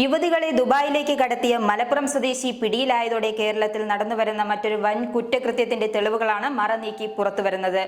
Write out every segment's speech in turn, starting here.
യുവതികളെ ദുബായിലേക്ക് കടത്തിയ മലപ്പുറം സ്വദേശി പിടിയിലായതോടെ കേരളത്തിൽ നടന്നുവരുന്ന മറ്റൊരു വൻ കുറ്റകൃത്യത്തിന്റെ തെളിവുകളാണ് മറ നീക്കി പുറത്തുവരുന്നത്.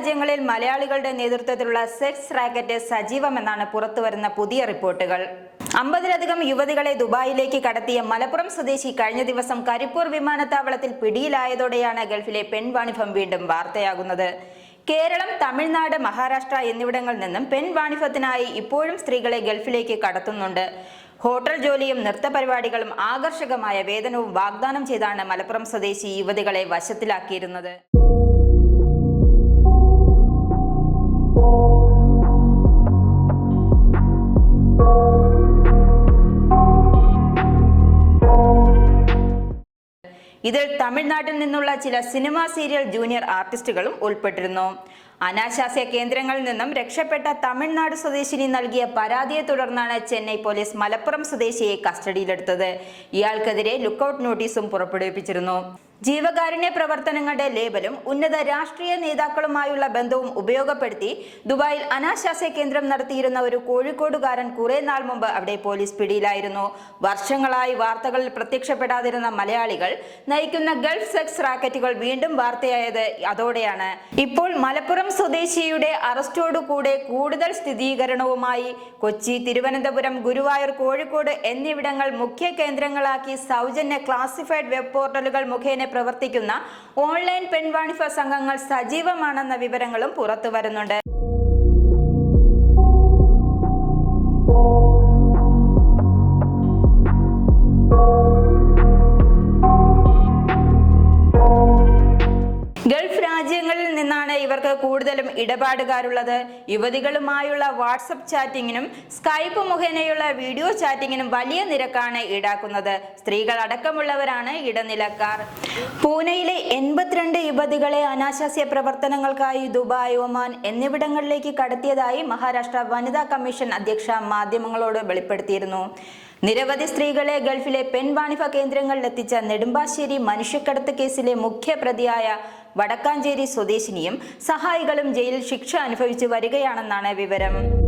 രാജ്യങ്ങളിൽ മലയാളികളുടെ നേതൃത്വത്തിലുള്ള സെക്സ് റാക്കറ്റ് സജീവമെന്നാണ് പുറത്തുവരുന്ന പുതിയ റിപ്പോർട്ടുകൾ. അമ്പതിലധികം യുവതികളെ ദുബായിലേക്ക് കടത്തിയ മലപ്പുറം സ്വദേശി കഴിഞ്ഞ ദിവസം കരിപ്പൂർ വിമാനത്താവളത്തിൽ പിടിയിലായതോടെയാണ് ഗൾഫിലെ പെൺവാണിഭം വീണ്ടും വാർത്തയാകുന്നത്. കേരളം തമിഴ്നാട് മഹാരാഷ്ട്ര എന്നിവിടങ്ങളിൽ നിന്നും പെൺവാണിഭത്തിനായി ഇപ്പോഴും സ്ത്രീകളെ ഗൾഫിലേക്ക് കടത്തുന്നുണ്ട്. ഹോട്ടൽ ജോലിയും നൃത്തപരിപാടികളും ആകർഷകമായ വേതനവും വാഗ്ദാനം ചെയ്താണ് മലപ്പുറം സ്വദേശി യുവതികളെ വശത്തിലാക്കിയിരുന്നത്. ഇതിൽ തമിഴ്നാട്ടിൽ നിന്നുള്ള ചില സിനിമാ സീരിയൽ ജൂനിയർ ആർട്ടിസ്റ്റുകളും ഉൾപ്പെട്ടിരുന്നു. അനാശാസ്യ കേന്ദ്രങ്ങളിൽ നിന്നും രക്ഷപ്പെട്ട തമിഴ്നാട് സ്വദേശിനി നൽകിയ പരാതിയെ തുടർന്നാണ് ചെന്നൈ പോലീസ് മലപ്പുറം സ്വദേശിയെ കസ്റ്റഡിയിലെടുത്തത്. ഇയാൾക്കെതിരെ ലുക്കൌട്ട് നോട്ടീസും പുറപ്പെടുവിപ്പിച്ചിരുന്നു. ജീവകാരുണ്യ പ്രവർത്തനങ്ങളുടെ ലേബലും ഉന്നത രാഷ്ട്രീയ നേതാക്കളുമായുള്ള ബന്ധവും ഉപയോഗപ്പെടുത്തി ദുബായിൽ അനാശാസ്യ കേന്ദ്രം നടത്തിയിരുന്ന ഒരു കോഴിക്കോടുകാരൻ കുറെ നാൾ മുമ്പ് അവിടെ പോലീസ് പിടിയിലായിരുന്നു. വർഷങ്ങളായി വാർത്തകളിൽ പ്രത്യക്ഷപ്പെടാതിരുന്ന മലയാളികൾ നയിക്കുന്ന ഗൾഫ് സെക്സ് റാക്കറ്റുകൾ വീണ്ടും വാർത്തയായത് അതോടെയാണ്. ഇപ്പോൾ മലപ്പുറം സ്വദേശിയുടെ അറസ്റ്റോടുകൂടെ കൂടുതൽ സ്ഥിരീകരണവുമായി കൊച്ചി തിരുവനന്തപുരം ഗുരുവായൂർ കോഴിക്കോട് എന്നിവിടങ്ങൾ മുഖ്യ കേന്ദ്രങ്ങളാക്കി സൗജന്യ ക്ലാസിഫൈഡ് വെബ് പോർട്ടലുകൾ മുഖേന പ്രവർത്തിക്കുന്ന ഓൺലൈൻ പെൺവാണിഭ സംഘങ്ങൾ സജീവമാണെന്ന വിവരങ്ങളും പുറത്തു കൂടുതലും ഇടപാടുകാരുള്ളത്. യുവതികളുമായുള്ള വാട്സപ്പ് ചാറ്റിങ്ങിനും സ്കൈപ്പ് മുഖേനയുള്ള വീഡിയോ ചാറ്റിങ്ങിനും വലിയ നിരക്കാണ് ഈടാക്കുന്നത്. സ്ത്രീകൾ അടക്കമുള്ളവരാണ് ഇടനിലക്കാർ. പൂനെയിലെ എൺപത്തിരണ്ട് യുവതികളെ അനാശാസ്യ പ്രവർത്തനങ്ങൾക്കായി ദുബായ് ഒമാൻ എന്നിവിടങ്ങളിലേക്ക് കടത്തിയതായി മഹാരാഷ്ട്ര വനിതാ കമ്മീഷൻ അധ്യക്ഷ മാധ്യമങ്ങളോട് വെളിപ്പെടുത്തിയിരുന്നു. നിരവധി സ്ത്രീകളെ ഗൾഫിലെ പെൺവാണിഭ കേന്ദ്രങ്ങളിൽ എത്തിച്ച നെടുമ്പാശ്ശേരി മനുഷ്യക്കടത്ത് കേസിലെ മുഖ്യ പ്രതിയായ വടക്കാഞ്ചേരി സ്വദേശിനിയും സഹായികളും ജയിലിൽ ശിക്ഷ അനുഭവിച്ചു വരികയാണെന്നാണ് വിവരം.